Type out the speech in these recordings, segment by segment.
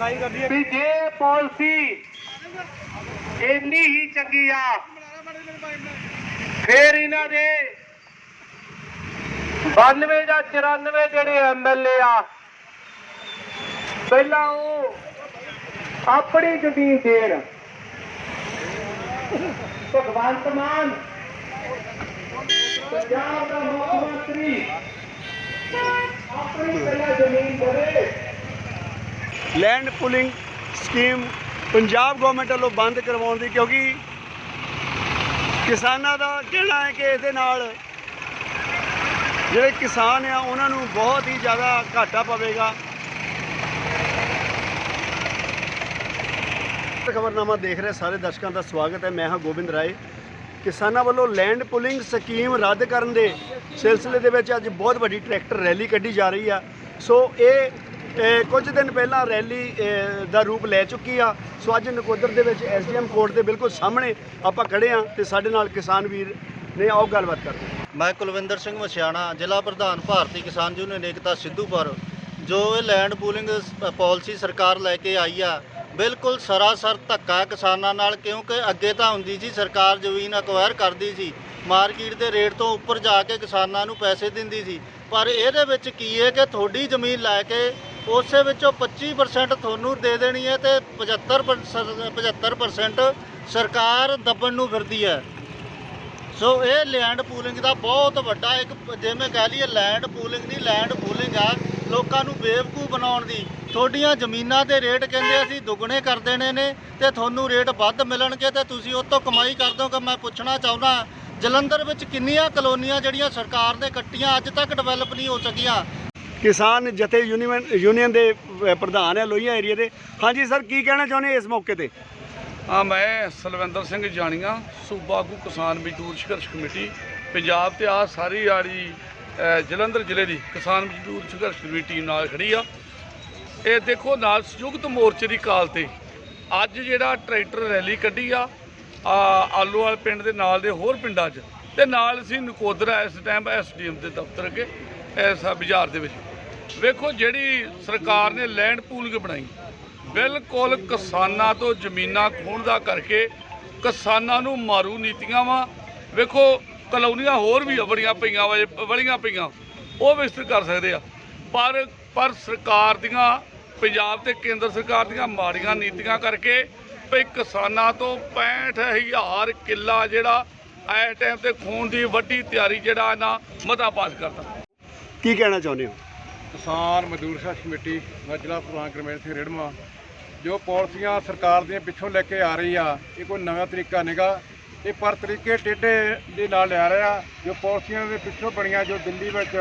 ਵੀ ਜੇ ਪਾਲਿਸੀ ਇੰਨੀ ਹੀ ਚੰਗੀ ਆ, ਫੇਰ ਇਹਨਾਂ ਦੇ 92 ਜਾਂ 94 ਜਿਹੜੇ ਐਮਐਲਏ ਆ, ਪਹਿਲਾਂ ਉਹ ਆਪਣੀ ਜ਼ਮੀਨ ਦੇਣ। ਭਗਵੰਤ ਮਾਨ, ਪੰਜਾਬ ਦਾ ਮੁੱਖ ਮੰਤਰੀ, ਆਪਣੀ ਪਹਿਲਾਂ ਜ਼ਮੀਨ ਦੇਵੇ। Land pooling scheme Punjab government ਵੱਲੋਂ ਬੰਦ ਕਰਵਾਉਣ ਦੀ, ਕਿਉਂਕਿ ਕਿਸਾਨਾਂ ਦਾ ਕਹਿਣਾ ਹੈ ਕਿ ਇਹਦੇ ਨਾਲ ਜਿਹੜੇ ਕਿਸਾਨ ਆ, ਉਹਨਾਂ ਨੂੰ ਬਹੁਤ ਹੀ ਜ਼ਿਆਦਾ ਘਾਟਾ ਪਵੇਗਾ। ਖਬਰਨਾਮਾ ਦੇਖ ਰਹੇ ਸਾਰੇ ਦਰਸ਼ਕਾਂ ਦਾ ਸਵਾਗਤ ਹੈ। ਮੈਂ ਹਾਂ ਗੋਬਿੰਦ ਰਾਏ। ਕਿਸਾਨਾਂ ਵੱਲੋਂ ਲੈਂਡ ਪੁਲਿੰਗ ਸਕੀਮ ਰੱਦ ਕਰਨ ਦੇ ਸਿਲਸਿਲੇ ਦੇ ਵਿੱਚ ਅੱਜ ਬਹੁਤ ਵੱਡੀ ਟਰੈਕਟਰ ਰੈਲੀ ਕੱਢੀ ਜਾ ਰਹੀ ਆ। ਸੋ ਇਹ ਇਹ ਕੁਝ ਦਿਨ ਪਹਿਲਾਂ ਰੈਲੀ ਦਾ ਰੂਪ ਲੈ ਚੁੱਕੀ ਆ ਸੋ ਅੱਜ ਨਕੋਦਰ ਦੇ ਵਿੱਚ ਐਸਡੀਐਮ ਕੋਰਟ ਦੇ ਬਿਲਕੁਲ ਸਾਹਮਣੇ ਆਪਾਂ ਖੜੇ ਆ ਤੇ ਸਾਡੇ ਨਾਲ ਕਿਸਾਨ ਵੀਰ ਨੇ ਆਓ ਗੱਲਬਾਤ ਕਰਦੇ ਹਾਂ। ਮੈਂ ਕੁਲਵਿੰਦਰ ਸਿੰਘ ਮਸਿਆਣਾ, ਜ਼ਿਲ੍ਹਾ ਪ੍ਰਧਾਨ ਭਾਰਤੀ ਕਿਸਾਨ ਯੂਨੀਅਨ ਏਕਤਾ ਸਿੱਧੂਪੁਰ ਜੋ ਇਹ ਲੈਂਡ ਪੂਲਿੰਗ ਸ- ਪਾਲਿਸੀ ਸਰਕਾਰ ਲੈ ਕੇ ਆਈ ਆ, ਬਿਲਕੁਲ ਸਰਾਸਰ ਧੱਕਾ ਕਿਸਾਨਾਂ ਨਾਲ, ਕਿਉਂਕਿ ਅੱਗੇ ਤਾਂ ਹੁੰਦੀ ਸੀ, ਸਰਕਾਰ ਜ਼ਮੀਨ ਅਕਵਾਇਰ ਕਰਦੀ ਸੀ ਮਾਰਕੀਟ ਦੇ ਰੇਟ ਤੋਂ ਉੱਪਰ ਜਾ ਕੇ ਕਿਸਾਨਾਂ ਨੂੰ ਪੈਸੇ ਦਿੰਦੀ ਸੀ, ਪਰ ਇਹਦੇ ਵਿੱਚ ਕੀ ਹੈ ਕਿ ਤੁਹਾਡੀ ਜ਼ਮੀਨ ਲੈ ਕੇ ਉਸੇ ਵਿੱਚੋਂ 25% ਤੁਹਾਨੂੰ ਦੇ ਦੇਣੀ ਹੈ ਤੇ 75% 75% ਸਰਕਾਰ ਦੱਬਣ ਨੂੰ ਫਿਰਦੀ ਹੈ। ਸੋ ਇਹ ਲੈਂਡ ਪੂਲਿੰਗ ਦਾ ਬਹੁਤ ਵੱਡਾ ਇੱਕ ਜਿਵੇਂ ਕਹਿ ਲਈਏ ਲੈਂਡ ਪੂਲਿੰਗ ਦੀ ਲੈਂਡ ਪੂਲਿੰਗ ਆ ਲੋਕਾਂ ਨੂੰ ਬੇਵਕੂਫ ਬਣਾਉਣ ਦੀ। ਤੁਹਾਡੀਆਂ ਜ਼ਮੀਨਾਂ ਦੇ ਰੇਟ ਕਹਿੰਦੇ ਅਸੀਂ ਦੁੱਗਣੇ ਕਰ ਦੇਣੇ ਨੇ ਤੇ ਤੁਹਾਨੂੰ ਰੇਟ ਵੱਧ ਮਿਲਣਗੇ ਤੇ ਤੁਸੀਂ ਉਹ ਤੋਂ ਕਮਾਈ ਕਰ ਦੋਗੇ ਮੈਂ ਪੁੱਛਣਾ ਚਾਹੁੰਦਾ, ਜਲੰਧਰ ਵਿੱਚ ਕਿੰਨੀਆਂ ਕਲੋਨੀਆਂ ਜਿਹੜੀਆਂ ਸਰਕਾਰ ਨੇ ਕੱਟੀਆਂ, ਅੱਜ ਤੱਕ ਡਿਵੈਲਪ ਨਹੀਂ ਹੋ ਸਕੀਆਂ। ਕਿਸਾਨ ਜਥੇ ਯੂਨੀਅਨ ਯੂਨੀਅਨ ਦੇ ਪ੍ਰਧਾਨ ਹੈ ਲੋਹੀਆਂ ਏਰੀਆ ਦੇ। ਹਾਂਜੀ ਸਰ, ਕੀ ਕਹਿਣਾ ਚਾਹੁੰਦੇ ਇਸ ਮੌਕੇ ਤੇ? ਹਾਂ ਮੈਂ ਸਲਵਿੰਦਰ ਸਿੰਘ ਜਾਣੀਆਂ, ਸੂਬਾ ਆਗੂ ਕਿਸਾਨ ਮਜ਼ਦੂਰ ਸੰਘਰਸ਼ ਕਮੇਟੀ, ਪੰਜਾਬ ਤੇ ਆ ਸਾਰੀ ਆੜੀ ਜਲੰਧਰ ਜ਼ਿਲ੍ਹੇ ਦੀ ਕਿਸਾਨ ਮਜ਼ਦੂਰ ਸੰਘਰਸ਼ ਕਮੇਟੀ ਨਾਲ ਖੜੀ ਆ। ਇਹ ਦੇਖੋ, ਨਾਲ ਸੰਯੁਕਤ ਮੋਰਚੇ ਦੀ ਕਾਲ ਤੇ ਅੱਜ ਜਿਹੜਾ ਟਰੈਕਟਰ ਰੈਲੀ ਕੱਢੀ ਆ ਆ, ਆਲੂਵਾਲ ਪਿੰਡ ਦੇ ਨਾਲ ਦੇ ਹੋਰ ਪਿੰਡਾਂ 'ਚ। ਤੇ ਨਾਲ ਅਸੀਂ ਨਕੋਦਰਾ ਇਸ ਟਾਈਮ ਐਸਡੀਐਮ ਦੇ ਦਫ਼ਤਰ ਅੱਗੇ, ਇਸ, ਬਾਜ਼ਾਰ ਦੇ ਵਿੱਚ। ਵੇਖੋ ਜਿਹੜੀ ਸਰਕਾਰ ਨੇ ਲੈਂਡ ਪੂਲਿੰਗ ਬਣਾਈ, ਬਿਲਕੁਲ ਕਿਸਾਨਾਂ ਤੋਂ ਜ਼ਮੀਨਾਂ ਖੋਹਣ ਦਾ ਕਰਕੇ ਕਿਸਾਨਾਂ ਨੂੰ ਮਾਰੂ ਨੀਤੀਆਂ ਵਾ। ਵੇਖੋ, ਕਲੋਨੀਆਂ ਹੋਰ ਵੀ ਬੜੀਆਂ ਪਈਆਂ ਵਾ ਬੜੀਆਂ ਪਈਆਂ, ਉਹ ਵਿਸਤ੍ਰਿਤ ਕਰ ਸਕਦੇ ਆ। ਪਰ ਪਰ ਸਰਕਾਰ ਦੀਆਂ, ਪੰਜਾਬ ਤੇ ਕੇਂਦਰ ਸਰਕਾਰ ਦੀਆਂ ਮਾੜੀਆਂ ਨੀਤੀਆਂ ਕਰਕੇ ਭਈ ਕਿਸਾਨਾਂ ਤੋਂ 65000 ਕਿੱਲਾ ਜਿਹੜਾ ਐ ਟਾਈਮ ਤੇ ਖੂਨ ਦੀ ਵੱਡੀ ਤਿਆਰੀ ਜਿਹੜਾ ਨਾ ਮਤਾ ਪਾਸ ਕਰਦਾ ਕੀ ਕਹਿਣਾ ਚਾਹੁੰਦੇ ਹੋ? ਕਿਸਾਨ ਮਜ਼ਦੂਰ ਸੰਘਰਸ਼ ਕਮੇਟੀ ਦਾ ਜ਼ਿਲ੍ਹਾ ਪ੍ਰਧਾਨ ਗੁਰਮੇਲ ਸਿੰਘ ਰੇੜਮਾ, ਜੋ ਪਾਲਿਸੀਆਂ ਸਰਕਾਰ ਦੀਆਂ ਪਿੱਛੋਂ ਲੈ ਕੇ ਆ ਰਹੀ ਆ, ਇਹ ਕੋਈ ਨਵਾਂ ਤਰੀਕਾ ਨਹੀਂਗਾ। ਇਹ ਪਰ ਤਰੀਕੇ ਟੇਢੇ ਦੇ ਨਾਲ ਲਿਆ ਰਿਹਾ, ਜੋ ਪਾਲਿਸੀਆਂ ਦੇ ਪਿੱਛੋਂ ਬਣੀਆਂ, ਜੋ ਦਿੱਲੀ ਵਿੱਚ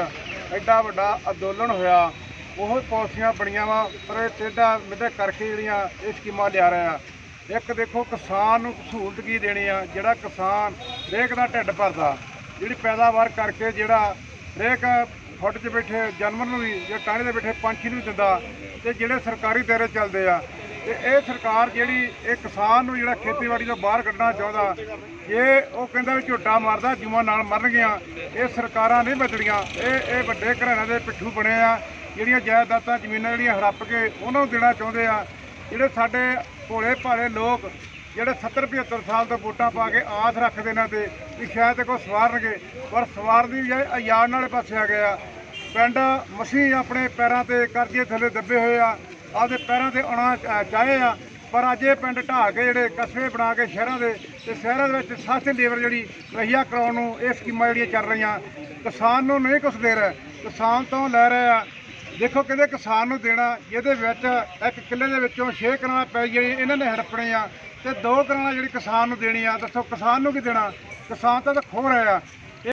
ਐਡਾ ਵੱਡਾ ਅੰਦੋਲਨ ਹੋਇਆ, ਉਹ ਪਾਲਿਸੀਆਂ ਬਣੀਆਂ ਵਾ, ਪਰ ਇਹ ਟੇਢਾ ਮਿੱਧੇ ਕਰਕੇ ਜਿਹੜੀਆਂ ਇਹ ਸਕੀਮਾਂ ਲਿਆ ਰਿਹਾ ਇੱਕ ਦੇਖੋ, ਕਿਸਾਨ ਨੂੰ ਸਹੂਲਤ ਕੀ ਦੇਣੀ ਆ, ਜਿਹੜਾ ਕਿਸਾਨ ਹਰੇਕ ਦਾ ਢਿੱਡ ਭਰਦਾ, ਜਿਹੜੀ ਪੈਦਾਵਾਰ ਕਰਕੇ ਜਿਹੜਾ ਹਰੇਕ ਫੁੱਟ 'ਚ ਬੈਠੇ ਜਾਨਵਰ ਨੂੰ ਵੀ, ਜਾਂ ਟਾਣੇ ਦੇ ਬੈਠੇ ਪੰਛੀ ਨੂੰ ਵੀ ਦਿੰਦਾ। ਤੇ ਜਿਹੜੇ ਸਰਕਾਰੀ ਦਾਇਰੇ ਚੱਲਦੇ ਆ, ਤੇ ਇਹ ਸਰਕਾਰ ਜਿਹੜੀ, ਇਹ ਕਿਸਾਨ ਨੂੰ ਜਿਹੜਾ ਖੇਤੀਬਾੜੀ ਤੋਂ ਬਾਹਰ ਕੱਢਣਾ ਚਾਹੁੰਦਾ ਇਹ ਉਹ ਕਹਿੰਦਾ ਵੀ ਝੋਟਾ ਮਾਰਦਾ ਜੂਆਂ ਨਾਲ ਮਰਨਗੀਆਂ, ਇਹ ਸਰਕਾਰਾਂ ਨਹੀਂ ਬਦਲੀਆਂ ਇਹ ਇਹ ਵੱਡੇ ਘਰਾਣਿਆਂ ਦੇ ਪਿੱਠੂ ਬਣੇ ਆ, ਜਿਹੜੀਆਂ ਜਾਇਦਾਦਾਂ ਜ਼ਮੀਨਾਂ ਜਿਹੜੀਆਂ ਹੜੱਪ ਕੇ ਉਹਨਾਂ ਨੂੰ ਦੇਣਾ ਚਾਹੁੰਦੇ ਆ। ਜਿਹੜੇ ਸਾਡੇ ਭੋਲੇ ਭਾਲੇ ਲੋਕ ਜਿਹੜੇ 70 75 ਸਾਲ ਤੋਂ ਵੋਟਾਂ ਪਾ ਕੇ ਆਸ ਰੱਖਦੇ ਨੇ ਤੇ ਵੀ ਸ਼ਾਇਦ ਕੋਈ ਸਵਾਰਨਗੇ, ਪਰ ਸਵਾਰ ਦੀ ਬਜਾਏ ਅਯਾਨ ਵਾਲੇ ਪਾਸੇ ਆ ਗਏ ਆ ਪਿੰਡ ਮਸੀਂ ਆਪਣੇ ਪੈਰਾਂ ਤੇ ਕਰਜ਼ੇ ਥੱਲੇ ਦੱਬੇ ਹੋਏ ਆ, ਆਪਦੇ ਪੈਰਾਂ ਤੇ ਆਉਣਾ ਚਾਹੇ ਆ, ਪਰ ਅੱਜ ਇਹ ਪਿੰਡ ਢਾਹ ਕੇ ਜਿਹੜੇ ਕਸਬੇ ਬਣਾ ਕੇ ਸ਼ਹਿਰਾਂ ਦੇ ਤੇ ਸ਼ਹਿਰਾਂ ਦੇ ਵਿੱਚ ਸਸਤੀ ਲੇਬਰ ਜਿਹੜੀ ਮੁਹੱਈਆ ਕਰਾਉਣ ਨੂੰ ਇਹ ਸਕੀਮਾਂ ਜਿਹੜੀਆਂ ਚੱਲ ਰਹੀਆਂ, ਕਿਸਾਨ ਨੂੰ ਨਹੀਂ ਕੁਛ ਦੇ ਰਿਹਾ, ਕਿਸਾਨ ਤੋਂ ਲੈ ਰਹੇ ਆ ਦੇਖੋ ਕਹਿੰਦੇ ਕਿਸਾਨ ਨੂੰ ਦੇਣਾ, ਇਹਦੇ ਵਿੱਚ ਇੱਕ ਕਿੱਲੇ ਦੇ ਵਿੱਚੋਂ 6 ਕਨਾਲਾਂ ਪੈ ਜਿਹੜੀ ਇਹਨਾਂ ਨੇ ਹੜਪਣੇ ਆ ਤੇ 2 ਕਨਾਲਾਂ ਜਿਹੜੀ ਕਿਸਾਨ ਨੂੰ ਦੇਣੀ ਆ ਦੱਸੋ ਕਿਸਾਨ ਨੂੰ ਕੀ ਦੇਣਾ? ਕਿਸਾਨ ਤਾਂ ਤਾਂ ਖੋ ਰਿਹਾ